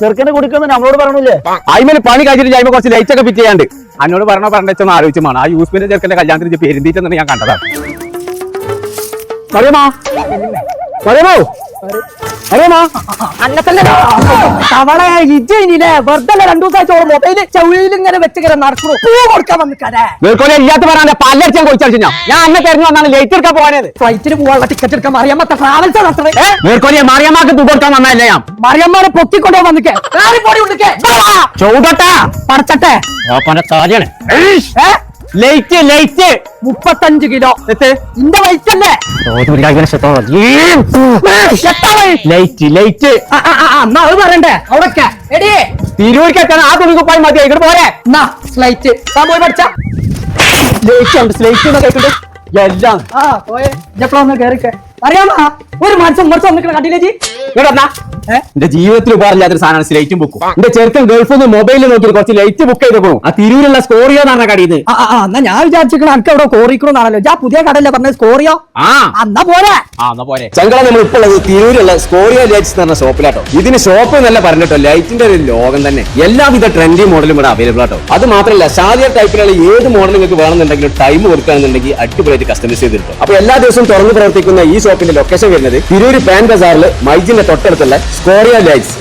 ചെറുക്കനെ കുടിക്കുന്നു നമ്മളോട് പറഞ്ഞില്ലേ? അയിമൽ പണി കഴിച്ചിട്ട് അയിമ കുറച്ച് ലൈറ്റ് ഒക്കെ ഫിറ്റ് ചെയ്യാണ്ട്. അന്നോട് പറഞ്ഞോ പറഞ്ഞൊന്ന് ആലോചിച്ചാണ് ആ യൂസ്മിന്റെ ചെറുക്കന്റെ കല്യാണത്തിന് പെരുന്തീറ്റെന്നാണ് ഞാൻ കണ്ടതാണ് പറയുമോ അറിയാമോ ഇല്ലാത്ത പറയാൻ പല്ലടിച്ചാൻ കൊഴിച്ചടിച്ചു ഞാൻ ഞാൻ അന്നെ തെരഞ്ഞു വന്നാണ് ലേറ്റ് എടുക്കാൻ പോകാനത് ഫ്ലൈറ്റിന് പോകാനുള്ള ടിക്കറ്റ് എടുക്കാൻ മറിയമ്മത്തെ ട്രാവൽസ് നടത്തണേ മാറിയമാക്ക് തുക കൊടുക്കാൻ വന്നല്ലേ ഞാൻ? മറിയമ്മനെ പൊക്കിക്കൊണ്ടു വന്നിക്കേ. ചൂടട്ടാ പടച്ചട്ടെ. കാര്യാണ് ലൈറ്റ് ലൈറ്റ് മുപ്പത്തഞ്ച് കിലോ. ഇന്റെ വയസ്സ് തന്നെ ലൈറ്റ് ലൈറ്റ് ആ, ആ, ആ, ആ, എന്നാ അത് പറയണ്ടേ? അവിടൊക്കെ. എടി. തിരൂരിക്കെത്താൻ ആ തുണി കുപ്പായി മതി. ഇങ്ങോട്ട് പോരെ. എന്നാ സ്ലൈറ്റ് താൻ പോയി പഠിച്ച. ലൈറ്റ് ഉണ്ട് ലൈറ്റ് എന്നൊക്കെ എല്ലാം. ആ പോയെ. ഇജപ്പളൊന്ന് കേറിക്കെ. അറിയാമോ? ഒരു മനസ്സും മനസ്സും വന്നിക്കണ കണ്ടില്ലേ ജി? ഇവിടെ? എന്റെ ജീവിതത്തിൽ ഉപകാരമില്ലാത്തൊരു സാധനമാണ് ലൈറ്റും ബുക്കും. എന്റെ ചെറുക്കൻ ഗൾഫിൽ നിന്ന് മൊബൈലിൽ നോക്കി കുറച്ച് ലൈറ്റ് ബുക്ക് ചെയ്ത് പോകും ആ തിരൂരുള്ള സ്കോറിയോ എന്നാണ് കടീന്ന് കടയിൽ ആ എന്നാ ഞാൻ വിചാരിച്ചിരിക്കണ അനക്ക് അവിടെ കോറിക്കണമെന്നാണല്ലോ ഞാൻ പുതിയ കടല്ലേ പറഞ്ഞത്? സ്കോറിയോ? ആ. എന്നാ പോരെ. ആ എന്നാ പോരെ. ചങ്കള നമ്മൾ ഇപ്പോൾ ഉള്ളത് തിരൂരുള്ള സ്കോറിയോ ലൈറ്റ്സ് എന്ന് പറഞ്ഞ ഷോപ്പിലാട്ടോ. ഇതിന് ഷോപ്പ് എന്നല്ല പറഞ്ഞിട്ടോ ലൈറ്റിന്റെ ഒരു ലോകം തന്നെ. എല്ലാവിധ ട്രെൻഡി മോഡലും ഇവിടെ അവൈലബിൾ ആട്ടോ. അത് മാത്രമല്ല ഷാദിയ ടൈപ്പിലുള്ള ഏത് മോഡൽ നിങ്ങൾക്ക് വേണമെന്നുണ്ടെങ്കിലും ടൈം കൊടുക്കുകയാണെന്നുണ്ടെങ്കിൽ അടിപൊളിയായിട്ട് കസ്റ്റമൈസ് ചെയ്തിട്ടുണ്ട് അപ്പൊ എല്ലാ ദിവസവും തുറന്നു പ്രവർത്തിക്കുന്ന ഈ ഷോപ്പിന്റെ ലൊക്കേഷൻ വരുന്നത് തിരൂര് പാൻ ബസാറിൽ മൈജിന്റെ തൊട്ടടുത്തുള്ള സ്കോറിയോ ലൈറ്റ്സ്